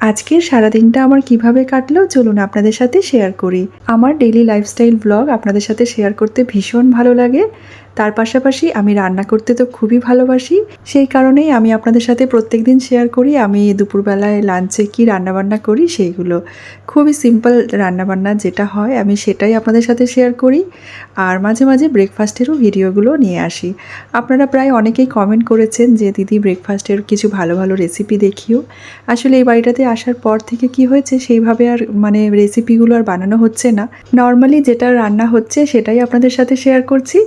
আজকের সারাদিনটা আমার কীভাবে কাটলো চলুন আপনাদের সাথে শেয়ার করি। আমার ডেলি লাইফস্টাইল ব্লগ আপনাদের সাথে শেয়ার করতে ভীষণ ভালো লাগে। তার পাশাপাশি আমি রান্না করতে তো খুবই ভালোবাসি। সেই কারণেই আমি আপনাদের সাথে প্রত্যেক দিন শেয়ার করি, আমি দুপুরবেলায় লাঞ্চে কি রান্নাবান্না করি সেইগুলো। খুবই সিম্পল রান্নাবান্না যেটা হয়, আমি সেটাই আপনাদের সাথে শেয়ার করি। আর মাঝে মাঝে ব্রেকফাস্টেরও ভিডিওগুলো নিয়ে আসি। আপনারা প্রায় অনেকেই কমেন্ট করেছেন যে, দিদি ব্রেকফাস্টের কিছু ভালো ভালো রেসিপি দেখিও। আসলে এই বাড়িটাতে আসার পর থেকে কি হয়েছে, সেইভাবে আর মানে রেসিপিগুলো আর বানানো হচ্ছে না। নর্মালি যেটা রান্না হচ্ছে, সেটাই আপনাদের সাথে শেয়ার করছি।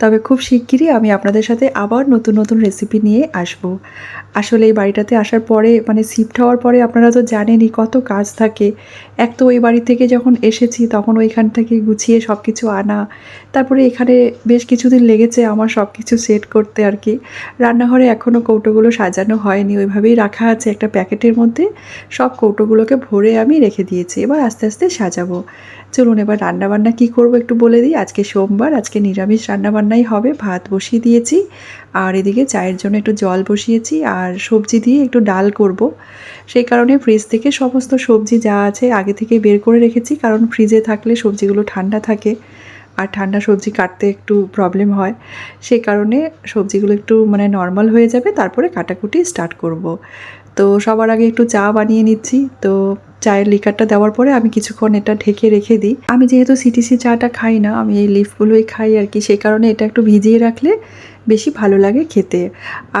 তবে খুব শিগগিরই আমি আপনাদের সাথে আবার নতুন নতুন রেসিপি নিয়ে আসব। আসলে এই বাড়িটাতে আসার পরে মানে শিফট হওয়ার পরে আপনারা তো জানেনই কত কাজ থাকে। এক তো ওই বাড়ি থেকে যখন এসেছি তখন ওইখান থেকে গুছিয়ে সব কিছু আনা, তারপরে এখানে বেশ কিছুদিন লেগেছে আমার সব কিছু সেট করতে আর কি। রান্নাঘরে এখনও কৌটোগুলো সাজানো হয়নি, ওইভাবেই রাখা আছে একটা প্যাকেটের মধ্যে। সব কৌটোগুলোকে ভরে আমি রেখে দিয়েছি, এবার আস্তে আস্তে সাজাবো। চলুন এবার রান্নাবান্না কি করব একটু বলে দিই। আজকে সোমবার, আজকে নিরামিষ রান্নাবান্নাই হবে। ভাত বসিয়ে দিয়েছি আর এদিকে চায়ের জন্য একটু জল বসিয়েছি আর সবজি দিয়ে একটু ডাল করব। সেই কারণে ফ্রিজ থেকে সমস্ত সবজি যা আছে আগে থেকে বের করে রেখেছি কারণ ফ্রিজে থাকলে সবজিগুলো ঠান্ডা থাকে আর ঠান্ডা সবজি কাটতে একটু প্রবলেম হয়। সেই কারণে সবজিগুলো একটু মানে নর্মাল হয়ে যাবে, তারপরে কাটাকুটি স্টার্ট করব। তো সবার আগে একটু চা বানিয়ে নিচ্ছি। তো চায়ের লিকারটা দেওয়ার পরে আমি কিছুক্ষণ এটা ঢেকে রেখে দিই। আমি যেহেতু সিটিসি চাটা খাই না, আমি এই লিফগুলোই খাই আর কি সেই কারণে এটা একটু ভিজিয়ে রাখলে বেশি ভালো লাগে খেতে।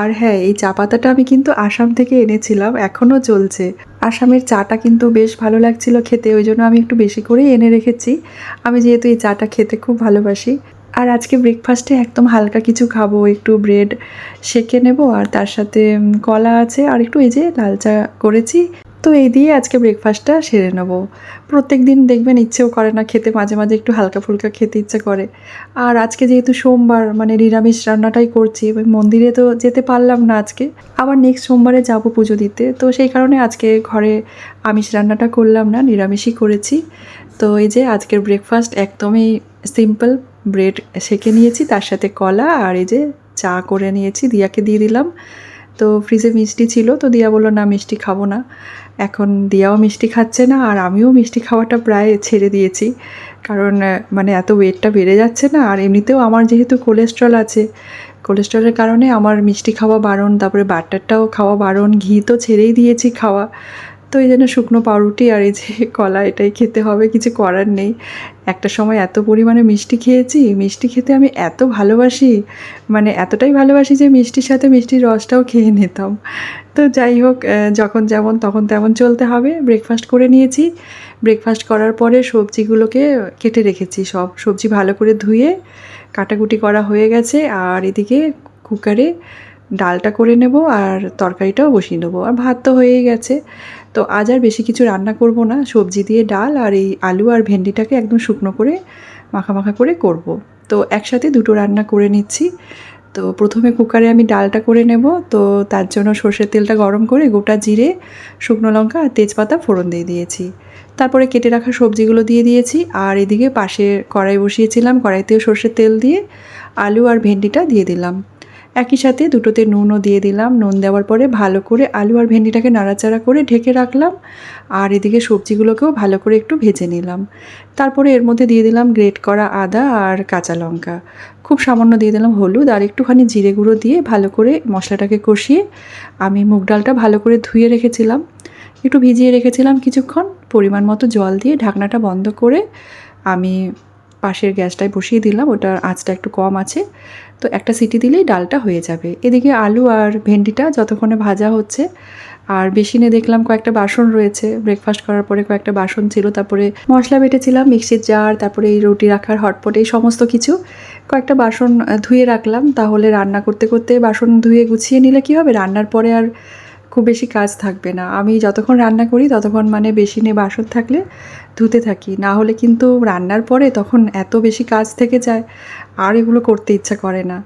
আর হ্যাঁ এই চা পাতাটা আমি কিন্তু আসাম থেকে এনেছিলাম এখনও চলছে। আসামের চাটা কিন্তু বেশ ভালো লাগছিল খেতে, ওই জন্য আমি একটু বেশি করেই এনে রেখেছি। আমি যেহেতু এই চাটা খেতে খুব ভালোবাসি আর আজকে ব্রেকফাস্টে একদম হালকা কিছু খাব, একটু ব্রেড সেকে নেব আর তার সাথে কলা আছে আর একটু এই যে লাল চা করেছি। তো এই দিয়ে আজকে ব্রেকফাস্টটা সেরে নেব। প্রত্যেক দিন দেখবেন ইচ্ছেও করে না খেতে, মাঝে মাঝে একটু হালকা ফুলকা খেতে ইচ্ছে করে। আর আজকে যেহেতু সোমবার মানে নিরামিষ রান্নাটাই করছি মন্দিরে তো যেতে পারলাম না আজকে। আবার নেক্সট সোমবারে যাব পুজো দিতে, তো সেই কারণে আজকে ঘরে আমিষ রান্নাটা করলাম না, নিরামিষই করেছি। তো এই যে আজকের ব্রেকফাস্ট একদমই সিম্পল ব্রেড সেকে নিয়েছি, তার সাথে কলা আর এই যে চা করে নিয়েছি, দিয়াকে দিয়ে দিলাম। তো ফ্রিজে মিষ্টি ছিল, তো দিয়া বলল, না, মিষ্টি খাব না। এখন দিয়াও মিষ্টি খাচ্ছে না, আর আমিও মিষ্টি খাওয়াটা প্রায় ছেড়ে দিয়েছি। কারণ মানে এত ওয়েটটা বেড়ে যাচ্ছে না, আর এমনিতেও আমার যেহেতু কোলেস্ট্রল আছে কোলেস্ট্রলের কারণে আমার মিষ্টি খাওয়া বারণ, তারপরে বাটারটাও খাওয়া বারণ, ঘি তো ছেড়েই দিয়েছি খাওয়া। তো এই জন্য শুকনো পাউরুটি আর এই যে কলা এটাই খেতে হবে, কিছু করার নেই। একটা সময় এত পরিমাণে মিষ্টি খেয়েছি, মিষ্টি খেতে আমি এত ভালোবাসি মানে এতটাই ভালোবাসি যে মিষ্টির সাথে মিষ্টির রসটাও খেয়ে নিতাম। তো যাই হোক যখন যেমন তখন তেমন চলতে হবে। ব্রেকফাস্ট করে নিয়েছি। ব্রেকফাস্ট করার পরে সবজিগুলোকে কেটে রেখেছি সব। সবজি ভালো করে ধুয়ে কাটাকুটি করা হয়ে গেছে আর এদিকে কুকারে ডালটা করে নেব আর তরকারিটাও বসিয়ে নেব। আর ভাত তো হয়েই গেছে। তো আজ আর বেশি কিছু রান্না করব না। সবজি দিয়ে ডাল আর এই আলু আর ভেন্ডিটাকে একদম শুকনো করে মাখা মাখা করে করব। তো একসাথে দুটো রান্না করে নিচ্ছি। তো প্রথমে কুকারে আমি ডালটা করে নেব। তো তার জন্য সর্ষের তেলটা গরম করে গোটা জিরে, শুকনো লঙ্কা আর তেজপাতা ফোড়ন দিয়ে দিয়েছি। তারপরে কেটে রাখা সবজিগুলো দিয়ে দিয়েছি। আর এদিকে পাশে কড়াই বসিয়েছিলাম। কড়াইতেও সর্ষের তেল দিয়ে আলু আর ভেন্ডিটা দিয়ে দিলাম। একই সাথে দুটোতে নুনও দিয়ে দিলাম। নুন দেওয়ার পরে ভালো করে আলু আর ভেন্ডিটাকে নাড়াচাড়া করে ঢেকে রাখলাম। আর এদিকে সবজিগুলোকেও ভালো করে একটু ভেজে নিলাম। তারপরে এর মধ্যে দিয়ে দিলাম গ্রেট করা আদা আর কাঁচা লঙ্কা। খুব সামান্য দিয়ে দিলাম হলুদ আর একটুখানি জিরে গুঁড়ো দিয়ে ভালো করে মশলাটাকে কষিয়ে আমি মুগ ডালটা ভালো করে ধুয়ে রেখেছিলাম। একটু ভিজিয়ে রেখেছিলাম কিছুক্ষণ, পরিমাণ মতো জল দিয়ে ঢাকনাটা বন্ধ করে আমি পাশের গ্যাসটায় বসিয়ে দিলাম। ওটার আঁচটা একটু কম আছে। তো একটা সিটি দিলেই ডালটা হয়ে যাবে। এদিকে আলু আর ভেন্ডিটা যতক্ষণে ভাজা হচ্ছে, আর বেসিনে দেখলাম কয়েকটা বাসন রয়েছে। ব্রেকফাস্ট করার পরে কয়েকটা বাসন ছিল, তারপরে মশলা বেটেছিলাম, মিক্সির জার, তারপরে এই রুটি রাখার হটপট, এই সমস্ত কিছু। কয়েকটা বাসন ধুয়ে রাখলাম, তাহলে রান্না করতে করতে বাসন ধুয়ে গুছিয়ে নিলে কি হবে? রান্নার পরে আর খুব বেশি কাজ থাকবে না। আমি যতক্ষণ রান্না করি, ততক্ষণ মানে বেসিনে বাসন থাকলে ধুতে থাকি। না হলে কিন্তু রান্নার পরে তখন এত বেশি কাজ থেকে যায়, আর এগুলো করতে ইচ্ছা করে না।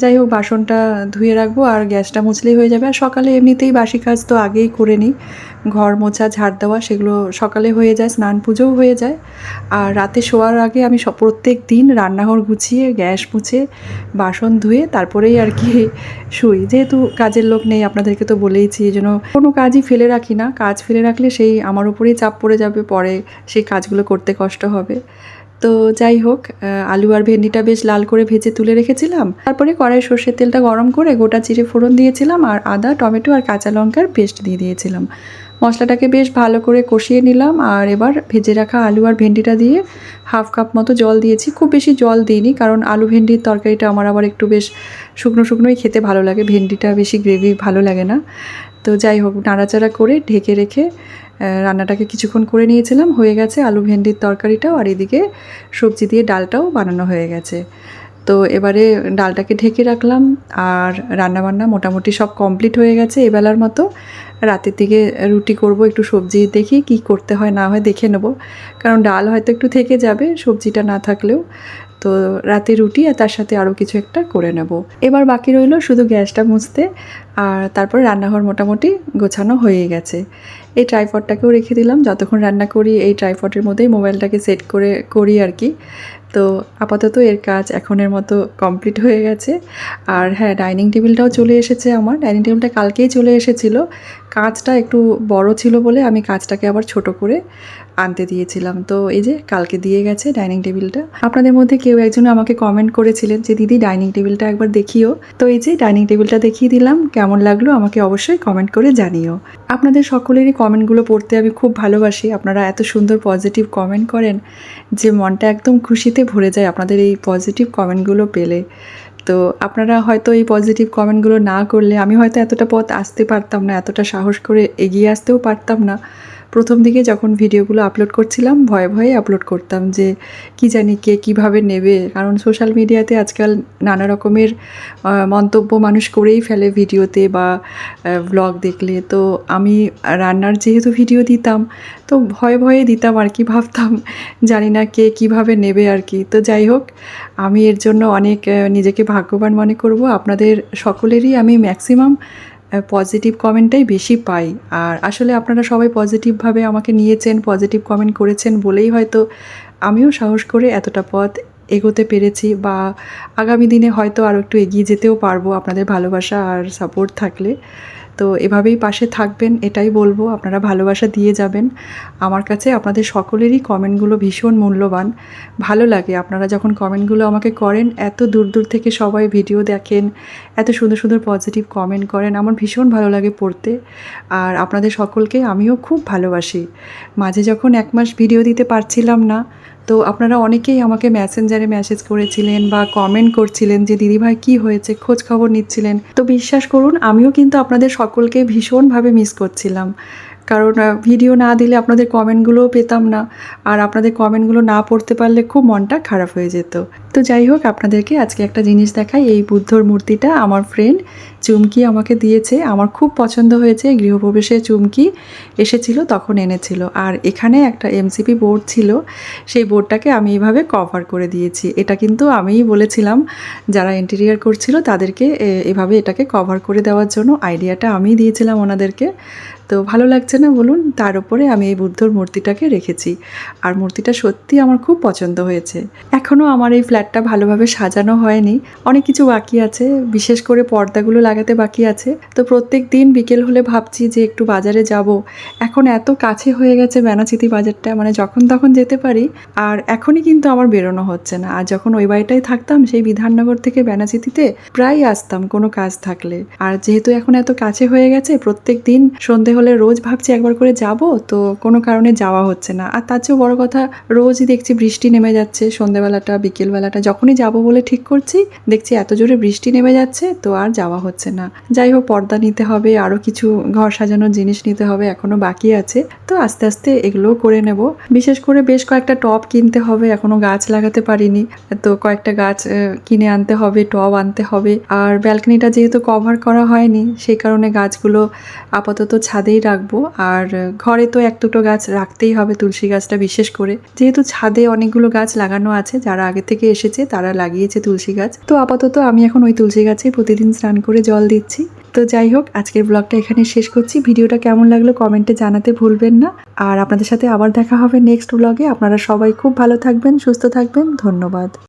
যাই হোক, বাসনটা ধুয়ে রাখব আর গ্যাসটা মুছলেই হয়ে যাবে। আর সকালে এমনিতেই বাসি কাজ তো আগেই করে নিই। ঘর মোছা, ঝাড় দেওয়া সেগুলো সকালে হয়ে যায়, স্নান পুজোও হয়ে যায়। আর রাতে শোয়ার আগে আমি প্রত্যেক দিন রান্নাঘর গুছিয়ে, গ্যাস মুছে, বাসন ধুয়ে তারপরেই আর কি শুই। যেহেতু কাজের লোক নেই, আপনাদেরকে তো বলেইছি, এই জন্য কোনো কাজই ফেলে রাখি না। কাজ ফেলে রাখলে সেই আমার উপরেই চাপ পড়ে যাবে। পরে সেই কাজগুলো করতে কষ্ট হবে। তো যাই হোক আলু আর ভেন্ডিটা বেশ লাল করে ভেজে তুলে রেখেছিলাম। তারপরে কড়াই সর্ষের তেলটা গরম করে গোটা চিড়ে ফোড়ন দিয়েছিলাম আর আদা, টমেটো আর কাঁচা লঙ্কার পেস্ট দিয়ে দিয়েছিলাম। মশলাটাকে বেশ ভালো করে কষিয়ে নিলাম আর এবার ভেজে রাখা আলু আর ভেন্ডিটা দিয়ে হাফ কাপ মতো জল দিয়েছি। খুব বেশি জল দিইনি কারণ আলু ভেন্ডির তরকারিটা আমার আবার একটু বেশ শুকনো শুকনোই খেতে ভালো লাগে। ভেন্ডিটা বেশি গ্রেভি ভালো লাগে না। তো যাই হোক, নাড়াচাড়া করে ঢেকে রেখে রান্নাটাকে কিছুক্ষণ করে নিয়েছিলাম, হয়ে গেছে আলু ভেন্ডির তরকারিটাও আর এদিকে সবজি দিয়ে ডালটাও বানানো হয়ে গেছে। তো এবারে ডালটাকে ঢেকে রাখলাম আর রান্নাবান্না মোটামুটি সব কমপ্লিট হয়ে গেছে এবেলার মতো। রাতের দিকে রুটি করব, একটু সবজি দেখি কি করতে হয় না হয় দেখে নেব। কারণ ডাল হয়তো একটু থেকে যাবে সবজিটা না থাকলেও। তো রাতে রুটি আর তার সাথে আরও কিছু একটা করে নেব। এবার বাকি রইল শুধু গ্যাসটা মুছতে। আর তারপর রান্নাঘর মোটামুটি গোছানো হয়ে গেছে। এই ট্রাইপডটাকেও রেখে দিলাম। যতক্ষণ রান্না করি, এই ট্রাইপডের মধ্যেই মোবাইলটাকে সেট করে, করি আর কি। তো আপাতত এর কাজ এখনের মতো কমপ্লিট হয়ে গেছে। আর হ্যাঁ ডাইনিং টেবিলটাও চলে এসেছে আমার। ডাইনিং টেবিলটা কালকেই চলে এসেছিল। কাজটা একটু বড় ছিল বলে আমি কাজটাকে আবার ছোট করে আনতে দিয়েছিলাম। তো এই যে কালকে দিয়ে গেছে ডাইনিং টেবিলটা। আপনাদের মধ্যে কেউ একজন আমাকে কমেন্ট করেছিলেন যে, দিদি, ডাইনিং টেবিলটা একবার দেখিও। তো এই যে ডাইনিং টেবিলটা দেখিয়ে দিলাম। কেমন লাগল আমাকে অবশ্যই কমেন্ট করে জানিও। আপনাদের সকলেরই কমেন্টগুলো পড়তে আমি খুব ভালোবাসি। আপনারা এত সুন্দর পজিটিভ কমেন্ট করেন যে মনটা একদম খুশিতে ভরে যায় আপনাদের এই পজিটিভ কমেন্টগুলো পেলে। তো আপনারা হয়তো এই পজিটিভ কমেন্টগুলো না করলে আমি হয়তো এতটা পথ আসতে পারতাম না, এতটা সাহস করে এগিয়ে আসতেও পারতাম না। প্রথম দিকে যখন ভিডিওগুলো আপলোড করছিলাম, ভয়ে ভয়ে আপলোড করতাম যে কি জানি কে কীভাবে নেবে। কারণ সোশ্যাল মিডিয়াতে আজকাল নানা রকমের মন্তব্য মানুষ করেই ফেলে ভিডিওতে বা ব্লগ দেখলে। তো আমি রান্নার যেহেতু ভিডিও দিতাম, তো ভয়ে ভয়ে দিতাম আর কি, ভাবতাম জানি না কে কীভাবে নেবে আর কি। তো যাই হোক, আমি এর জন্য অনেক নিজেকে ভাগ্যবান মনে করব। আপনাদের সকলেরই আমি ম্যাক্সিমাম পজিটিভ কমেন্টটাই বেশি পাই। আর আসলে আপনারা সবাই পজিটিভভাবে আমাকে নিয়েছেন পজিটিভ কমেন্ট করেছেন বলেই হয়তো আমিও সাহস করে এতটা পথ এগোতে পেরেছি বা আগামী দিনে হয়তো আরও একটু এগিয়ে যেতেও পারব আপনাদের ভালোবাসা আর সাপোর্ট থাকলে। তো এভাবেই পাশে থাকবেন, এটাই বলব, আপনারা ভালোবাসা দিয়ে যাবেন। আমার কাছে আপনাদের সকলেরই কমেন্টগুলো ভীষণ মূল্যবান। ভালো লাগে, আপনারা যখন কমেন্টগুলো আমাকে করেন, এত দূর দূর থেকে সবাই ভিডিও দেখেন, এত সুন্দর সুন্দর পজিটিভ কমেন্ট করেন, আমার ভীষণ ভালো লাগে পড়তে। আর আপনাদের সকলকে আমিও খুব ভালোবাসি। মাঝে যখন এক মাস ভিডিও দিতে পারছিলাম না তো আপনারা অনেকেই আমাকে মেসেঞ্জারে মেসেজ করেছিলেন বা কমেন্ট করছিলেন যে দিদিভাই কি হয়েছে? খোঁজ খবর নিচ্ছিলেন। তো বিশ্বাস করুন, আমিও কিন্তু আপনাদের সকলকে ভীষণভাবে মিস করছিলাম। কারণ ভিডিও না দিলে আপনাদের কমেন্টগুলোও পেতাম না। আর আপনাদের কমেন্টগুলো না পড়তে পারলে খুব মনটা খারাপ হয়ে যেত। তো যাই হোক, আপনাদেরকে আজকে একটা জিনিস দেখাই। এই বুদ্ধর মূর্তিটা আমার ফ্রেন্ড চুমকি আমাকে দিয়েছে। আমার খুব পছন্দ হয়েছে। গৃহপ্রবেশে চুমকি এসেছিল, তখন এনেছিল। আর এখানে একটা এমসিপি বোর্ড ছিল, সেই বোর্ডটাকে আমি এইভাবে কভার করে দিয়েছি। এটা কিন্তু আমিই বলেছিলাম, যারা ইন্টেরিয়ার করছিল তাদেরকে এভাবে এটাকে কভার করে দেওয়ার জন্য। আইডিয়াটা আমি দিয়েছিলাম ওনাদেরকে। তো ভালো লাগছে না বলুন, তার উপরে আমি এই বুদ্ধর মূর্তিটাকে রেখেছি। আর মূর্তিটা সত্যি আমার খুব পছন্দ হয়েছে। এখনও আমার এই ফ্ল্যাটটা ভালোভাবে সাজানো হয়নি। অনেক কিছু বাকি আছে, বিশেষ করে পর্দাগুলো লাগাতে বাকি আছে। তো প্রত্যেক দিন বিকেল হলে ভাবছি যে একটু বাজারে যাব। এখন এত কাছে হয়ে গেছে বেনাচিতি বাজারটা মানে যখন তখন যেতে পারি। আর এখনই কিন্তু আমার বেরোনো হচ্ছে না। আর যখন ওই বাড়িটাই থাকতাম, সেই বিধাননগর থেকে বেনাচিতিতে প্রায় আসতাম কোনো কাজ থাকলে। আর যেহেতু এখন এত কাছে হয়ে গেছে, প্রত্যেক দিন সন্ধে হলে রোজ ভাবছি একবার করে যাব, তো কোনো কারণে যাওয়া হচ্ছে না। আর তার চেয়েও বড় কথা, রোজই দেখছি বৃষ্টি নেমে যাচ্ছে, সন্ধেবেলাটা, বিকেলবেলাটা, যখনই যাব বলে ঠিক করছি, দেখছি এত জোরে বৃষ্টি নেমে যাচ্ছে, তো আর যাওয়া হচ্ছে না। যাই হোক, পর্দা নিতে হবে আরও কিছু ঘর সাজানোর জিনিস নিতে হবে এখনও বাকি আছে, তো আস্তে আস্তে এগুলোও করে নেব। বিশেষ করে বেশ কয়েকটা টব কিনতে হবে, এখনও গাছ লাগাতে পারিনি, তো কয়েকটা গাছ কিনে আনতে হবে, টব আনতে হবে। আর ব্যালকনিটা যেহেতু কভার করা হয়নি, সেই কারণে গাছগুলো আপাতত ছাদে ছাদেই রাখব। আর ঘরে তো এক দুটো গাছ রাখতেই হবে তুলসী গাছটা বিশেষ করে। যেহেতু ছাদে অনেকগুলো গাছ লাগানো আছে, যারা আগে থেকে এসেছে তারা লাগিয়েছে তুলসী গাছ। তো আপাতত আমি এখন ওই তুলসী গাছেই প্রতিদিন স্নান করে জল দিচ্ছি। তো যাই হোক, আজকের ব্লগটা এখানে শেষ করছি। ভিডিওটা কেমন লাগল কমেন্টে জানাতে ভুলবেন না। আর আপনাদের সাথে আবার দেখা হবে নেক্সট ব্লগে। আপনারা সবাই খুব ভালো থাকবেন, সুস্থ থাকবেন। ধন্যবাদ।